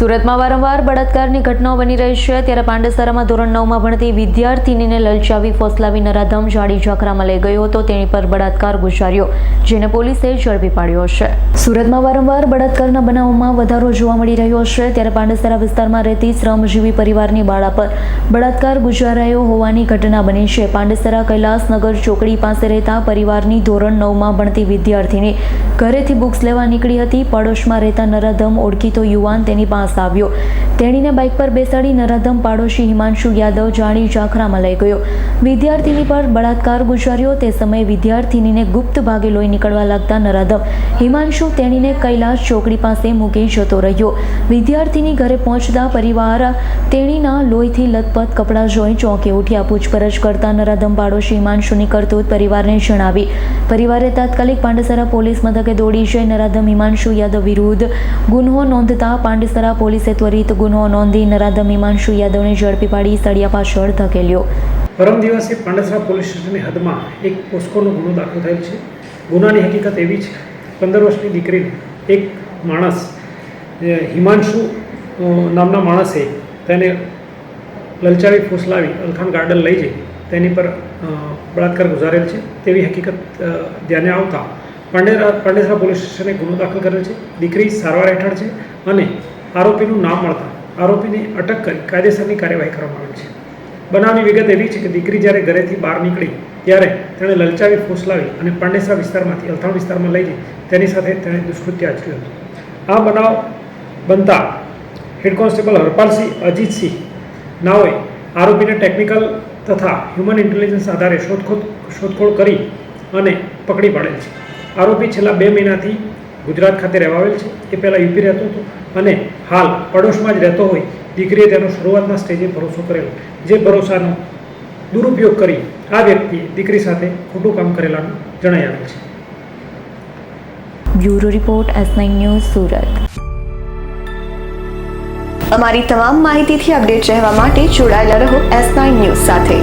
સુરતમાં વારંવાર બળાત્કારની ઘટનાઓ બની રહી છે. ત્યારે પાંડેસરામાં ધોરણ નવમાં ભણતી વિદ્યાર્થીનીને લલચાવી, ફોસલાવી, નરાધમ, જાડી ઝાખરામાં લઈ ગયો હતો. તેની પર બળાત્કાર ગુજાર્યો, જેને પોલીસે ઝડપી પાડ્યો છે. સુરતમાં વારંવાર બળાત્કારના બનાવોમાં વધારો જોવા મળી રહ્યો છે. ત્યારે પાંડેસરા વિસ્તારમાં રહેતી શ્રમજીવી પરિવારની બાળા પર બળાત્કાર ગુજારાયો હોવાની ઘટના બની છે. પાંડેસરા કૈલાસનગર ચોકડી પાસે રહેતા પરિવારની ધોરણ નવમાં ભણતી વિદ્યાર્થીની ઘરેથી બુક્સ લેવા નીકળી હતી. પડોશમાં રહેતા નરાધમ, ઓળખીતો યુવાન તેની પાસે આવ્યો તેણીને બાઇક પર બેસાડી નરાધમ પાડોશી હિમાંશુ યાદવ જાણી જાખરામાં લઈ ગયો. વિદ્યાર્થીની પર બળાત્કાર ગુજાર્યો. તે સમયે વિદ્યાર્થીનીને ગુપ્ત ભાગે લોહી નીકળવા લાગતા નરાધમ હિમાંશુ તેણીને કૈલાસ ચોકડી પાસે મૂકી જતો રહ્યો. વિદ્યાર્થીની ઘરે પહોંચતા પરિવાર તેણીના લોહીથી લથપથ કપડાં જોઈ ચોંકી ઉઠ્યા. પૂછપરછ કરતા નરાધમ પાડોશી હિમાંશુની કરતૂત પરિવારને જણાવી. પરિવારે તાત્કાલિક પાંડેસરા પોલીસ મથકે દોડી જઈ નરાધમ હિમાંશુ યાદવ વિરુદ્ધ ગુન્હો નોંધતા પાંડેસરા પોલીસે ત્વરિત ગુન્હો નોંધી નરાધમ હિમાંશુ યાદવને ઝડપી પાડી સળિયા પાછળ ધકેલ્યો. પરમ દિવસે પાંડેસરા પોલીસ સ્ટેશનની હદમાં એક પોસ્કોનો ગુનો દાખલ થયેલ છે. ગુનાની હકીકત એવી છે, પંદર વર્ષની દીકરીને એક માણસ હિમાંશુ નામના માણસે તેને લલચાવી ફૂસલાવી અલખાન ગાર્ડન લઈ જઈ, તેની પર બળાત્કાર ગુજારેલ છે. તેવી હકીકત ધ્યાને આવતા પાંડેરા, પાંડેસરા પોલીસ સ્ટેશને ગુનો દાખલ કરેલ છે. દીકરી સારવાર હેઠળ છે અને આરોપીનું નામ મળતા આરોપીને અટક કરી કાયદેસરની કાર્યવાહી કરવામાં આવી છે. બનાવની વિગત એવી છે કે દીકરી જ્યારે ઘરેથી બહાર નીકળી, ત્યારે તેણે લલચાવી, ફોસલાવી અને પાંડેસરા વિસ્તારમાંથી, અલથાણ વિસ્તારમાં લઈ જઈ. તેની સાથે તેણે દુષ્કૃત્ય આચર્યું હતું. આ બનાવ બનતા હેડ કોન્સ્ટેબલ હરપાલસિંહ, અજીતસિંહ નાઓએ આરોપીને ટેકનિકલ તથા હ્યુમન ઇન્ટેલિજન્સ આધારે શોધખોળ શોધખોળ કરી અને પકડી પાડેલ છે. આરોપી છેલ્લા બે મહિનાથી ગુજરાત ખાતે રહેવાવેલ છે. એ પહેલાં યુપી રહેતો હતો અને હાલ પડોશમાં જ રહેતો હોય દીકરીએ તેનો શરૂઆતના સ્ટેજે ભરોસો કરેલો. જે ભરોસાનો દુરુપયોગ કરી આ વ્યક્તિએ દીકરી સાથે ખોટું કામ કરેલાનું જણાઈ આવેલ છે. Bureau report S news Surat. અમારી તમામ માહિતીથી અપડેટ રહેવા માટે જોડાયેલા રહો એસ ન્યૂઝ સાથે.